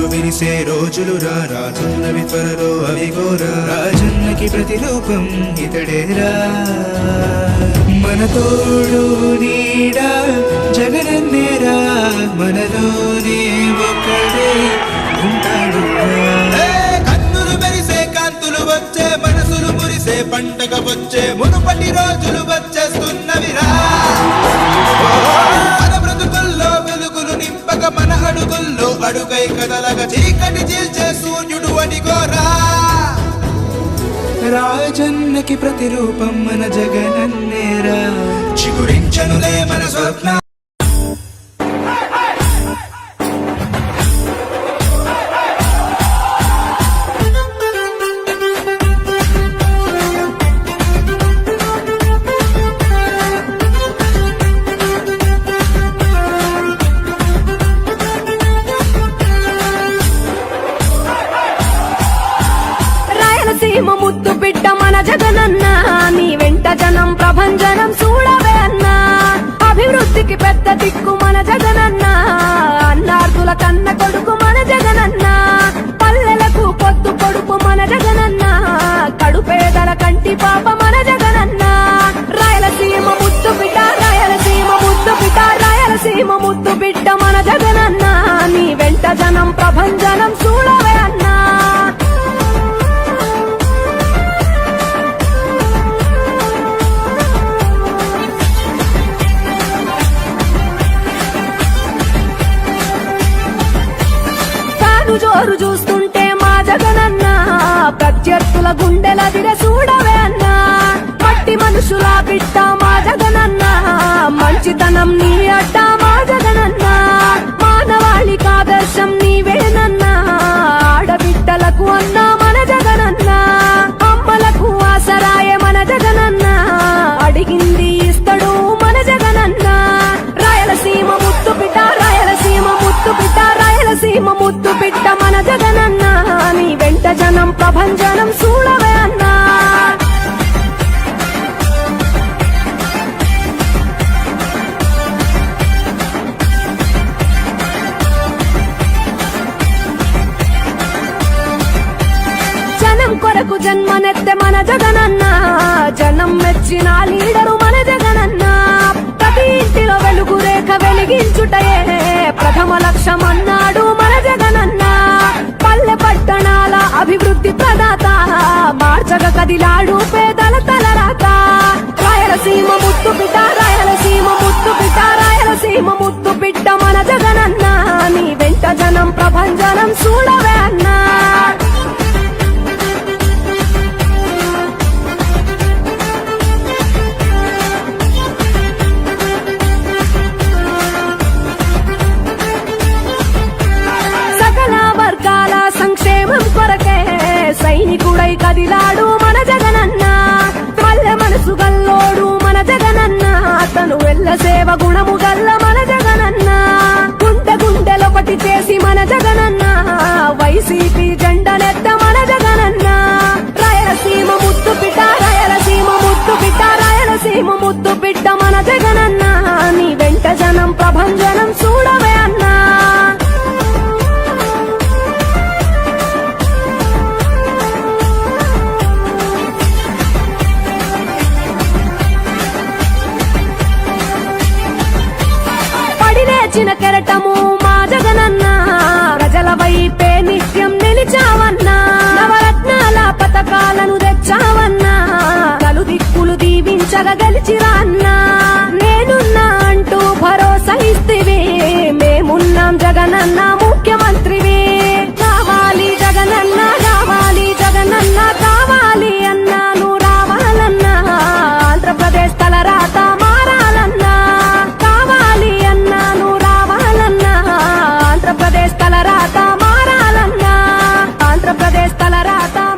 చిరునవ్వులు వినిసే రోజులు రా. త్వరలో అవి గోరా. రాజన్నకి ప్రతిరూపం ఇతడేరా మన తోడు నీడా జగనన్నేరా మనలోనే ఒక్కడే ఉంటాడు కన్నులు మెరిసే కాంతులు వచ్చే మనసులు మురిసే పండగ వచ్చే మునుపటి రోజులు అడుగై కదలగ చీకటి చీల్చే సూర్యుడు అడిగోరా రాజన్నకి ప్రతిరూపం మన జగనన్నేరా. చిగురించనులే మన స్వప్న ప్రేమ ముద్దు బిడ్డ మన జగనన్న నీ వెంట జనం ప్రభంజనం చూడవే అన్నా అభివృద్ధికి పెద్ద దిక్కు జోరు చూస్తుంటే మా జగనన్న ప్రత్యర్థుల గుండెల దిర చూడవే అన్నా. మట్టి మనుషుల బిట్ట మా జగనన్న మంచితనం నీ అడ్డా మనకు జన్మనెత్తె మన జగనన్న. జనం మెచ్చిన లీడరు మన జగనన్న. ప్రతి ఇంటిలో వెలుగు రేఖ వెలిగించుటయే ప్రథమ లక్ష్యం అన్నాడు మన జగనన్న. పల్లె పట్టణాల అభివృద్ధి ప్రదాత మార్చగ కదిలాడు పేదల తలరాత. రాయలసీమ ముత్తు పిట రాయలసీమ ముత్తు పిట రాయలసీమ ముత్తు పిట్ట మన జగనన్న. నీ వెంట జనం ప్రభంజనం చూడవే అన్నా. పడి కెరటము